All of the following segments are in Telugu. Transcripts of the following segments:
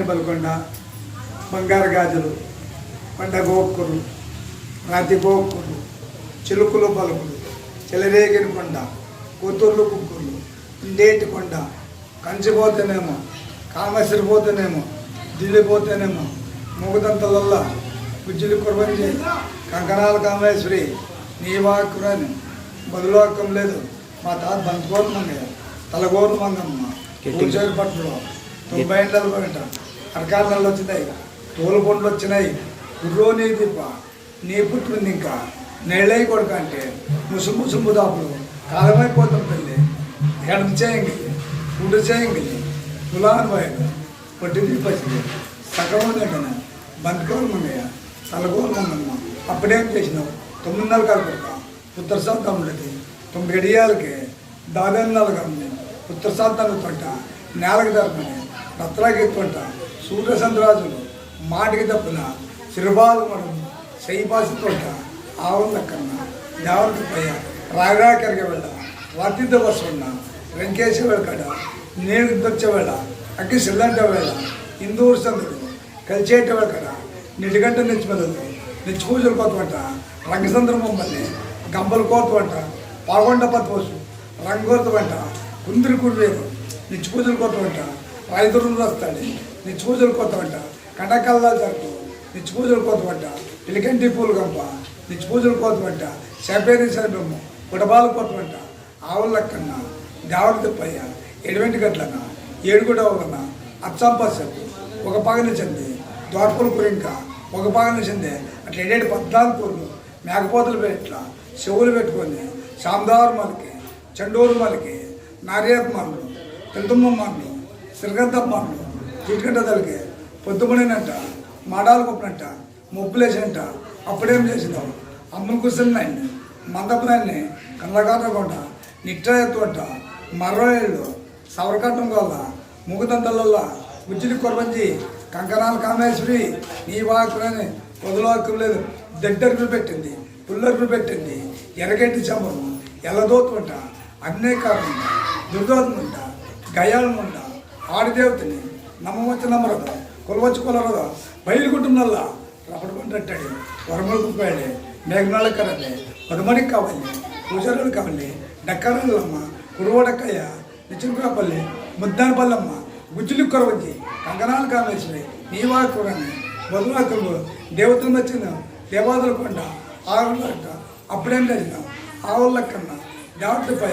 బలమైన బలకొండ బంగారు గాజులు కొండ గోక్కురు రాతి గోక్కురు చిలుకులు పలుకులు చెలరేగిన కొండ కూతుర్లు కుక్కుర్లు ఇండేటి కొండ కంచిపోతేనేమో కామసిరిపోతేనేమో దిల్లిపోతేనేమో మూగదంతలల్లా గుజ్జులు కురవంచి కంకణాల కామేశ్వరి నీ వాక్కురని బదులోకం లేదు. మా తాత బంతుకోరు మంగయ్య తలగోరు మంగమ్మ పట్టులో తొంభై ఏళ్ళ పగట నెలలు వచ్చినాయి తోలు వచ్చినాయి. గుర్రో నీ దీప నీ పుట్టింది ఇంకా నెళ్ళై కొడుకు అంటే ముసు ముసుము దాపులు కాలమైపోతాం తల్లి. ఎడం చేయంగి గుడ్డు చేయంగి తులాను పోయాడు పొట్టి దీపచ్చింది సగం దగ్గర బంతుకోరు మంగయ్య తలగోరు అప్పుడేం చేసినావు? తొమ్మిదిన్నర కలుపుతా ఉత్తర శాతం ఉండేది తొమ్మిది గడియాలకి దాదాపు కమ్మి ఉత్తర శాతాలు తొంట నేలకు తరపుని రత్రాకి తొంట సూర్యచంద్రాజులు మాటికి తప్పిన శిరబాలు మనం శైపాసి తోట ఆవుల కన్నా దేవరికి పయ్య రాగరాకరికి వెళ్ళ వాతిద్ద వస్తున్న వెంకటేశ్వర కడ నేను దొచ్చ వెళ్ళ అగ్గి సిల్లంట వేళ ఇందూరు సందుడు కలిచేట వెళ్ళకడ నిడిగంట నిచ్చిమెదలు నెచ్చి పూజలు కోతమంట రంగసంద్రం మమ్మల్ని గంపలు కోతమంట పాల్గొండ పత్వసు రంగోతమంట కుందిరి కుడివేరు నిచ్చి పూజలు కోతమంట రైతులు వస్తాడు. నిచ్చి పూజలు కోతమంట. కండకల్లా జరుపు. నిచ్చి పూజలు కోతమంట. పిలికంటి పూలు గంప. నిచ్చి పూజలు కోతమంట. శపేరి శరబొమ్మ గుడబాలు కోతమంట. ఆవుల కన్నా దేవడ తిప్పయ్య. ఎటువంటి గట్లన్న ఏడుగుడ వలన అచ్చంపసకు ఒక పగని చెంది. దోర్పుల కురింక. ఒక పగని చెంది. అట్లా ఏడేడు పద్నాలుగు పూర్లు. మేకపోతలు పెట్ల. చెవులు పెట్టుకొని. శాందారు మలకి. చండూరు మలకి. నారియత్ మరలు పెద్దమ్మ మరలు. సిరగద్ద మరలు చిటికంట తలకి పొద్దుమడినంట మాడాలు కొప్పినట్ట అప్పుడేం చేసినావు? అమ్మలు కూర్చున్నాయండి మందపదాన్ని కళ్ళకాటకుండా నిట్ట ఎత్తువంట మర్రోళ్ళు సవరకట్టం వల్ల ముగుదంతలల్లా ఉజ్జిలి కొరబంజి కంకణాల కామేశ్వరి నీ వాకులని వదలవాక్యం లేదు దగ్గరకు పెట్టింది పుల్లరులు పెట్టింది ఎరగెట్టి చంపను ఎలదోతుంట అన్నే కారణం దుర్దోతుంట గయాలనుంట ఆడిదేవతని నమ్మవచ్చి నమ్మరదు కొలవచ్చు కొలరదు. బయలుకుంటున్నల్లా రపడు పంటట్టాడు వరమలు కుప్పాడు మేఘనాల కరండి పదమడికి కావాలి పూజారులు కావాలి డక్కరల్లమ్మ కురువడక్కయ్య నిచుకురాపల్లి ముద్దానపల్లమ్మ గుజ్జులు కొరవచ్చి కంకణాలు కామేశ్వరి నీవాకురని వదులాకులు దేవతలు వచ్చిన దేవాదుల కొండ ఆరులక్క అప్పుడేం లేదు. ఆవుల కన్నా దేవతపై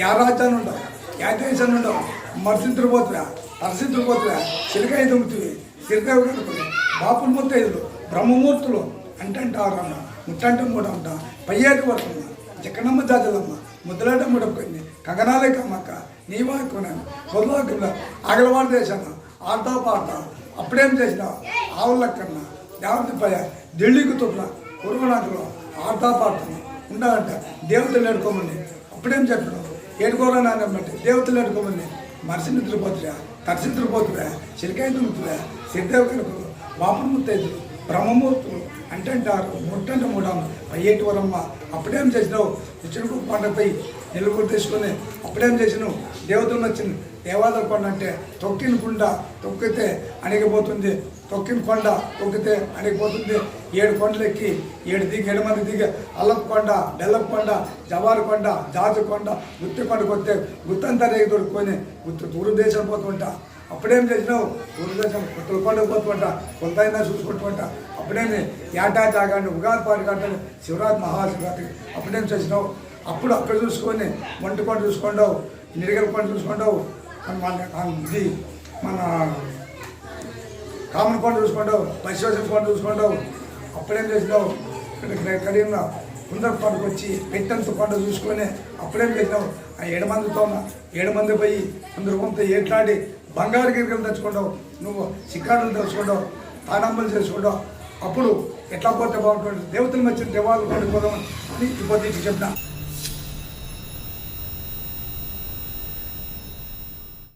యా రాజ్యాన్ని ఉండవు యా దేశాన్ని ఉండవు మరుసింతులు పోతురా అరసింతులు పోతురా సిరికాయ దుమ్ముతుంది సిరికాయ కనుకొని బాపులు ముత్తైదులు బ్రహ్మమూర్తులు అంటంటారన్న ముట్టంటం కూడా ఉంటా పయ్యేటి పడుతున్నా జక్కనమ్మ జాతులమ్మ ముద్దలాట ముడపుకుంది కంగనాలే కమ్మక్క నీవా కొనాను పొద్దుకుండా ఆగలవాడు చేశాను ఆడతా పాడతా అప్పుడేం చేసినా ఆవులక్కన్నా దేవత పయ ఢిల్లీకి తుట్ల కురువనాకులో ఆడతా పాడుతున్నా ఉండాలంట దేవతలు ఏడుకోమని అప్పుడేం చెప్పినావు? ఏడుకోరా నాన్న దేవతలు ఏడుకోమని మనసు నిద్రపోతురా తడిసి నిద్రపోతురా చిలికాయ దుమ్ముతురా సిద్ధేవ వాపుడు ముత్తైదులు బ్రహ్మమూర్తులు అంటారు ముట్టంట మూడమ్మ పయ్యేటి వరమ్మ అప్పుడేం చేసినావు? ఇచ్చిన పంటపై నిలుగురు తీసుకొని అప్పుడేం చేసినావు? దేవతలు వచ్చిన దేవాలయ కొండ అంటే తొక్కిన కుండ తొక్కితే అణిగిపోతుంది. తొక్కిన కొండ తొక్కితే అణిగిపోతుంది. ఏడు కొండలు ఎక్కి ఏడు దిగి ఏడు మంది దిగి అల్లపు కొండ బెల్లపు కొండ జవారు కొండ జాజు కొండ గుత్తి కొండకు వస్తే గుత్తంతా రేగి దొరుకుకొని గుత్తు దూరం దేశం పోతుంటా. అప్పుడేం చేసినావు? దూరదేశం కుట్టల కొండకు పోతుంట కొంత అయినా చూసుకుంటుంట అప్పుడేమి ఏటా జాగాన్ని ఉగాది పాటు కట్టాలి శివరాత్రి మహాశివరాత్రి అప్పుడేం చేసినావు? అప్పుడు అక్కడ చూసుకొని వంటి కొండ చూసుకుంటావు నిరగల కొండ చూసుకుంటావు మన ఇది మన కామన్ పండు చూసుకుంటావు పరిశోధన పండు చూసుకుంటావు. అప్పుడేం చేసినావు? ఇక్కడ కడిగిన కుందర పండుగ వచ్చి పెట్టంత కొండ చూసుకొని అప్పుడేం చేసినావు? ఆ ఏడు మందితో ఉన్న ఏడు మంది పోయి అందరు కొంత ఏట్లాడి బంగారు గిరికలు తెచ్చుకుంటావు నువ్వు చిక్కాడులు తెచ్చుకుంటావు తానంబలు చేసుకుంటావు. అప్పుడు ఎట్లా పోతే బాగుంటుంది? దేవతలు వచ్చిన దేవాలు కొండకు అని ఇప్పుడు చెప్తాను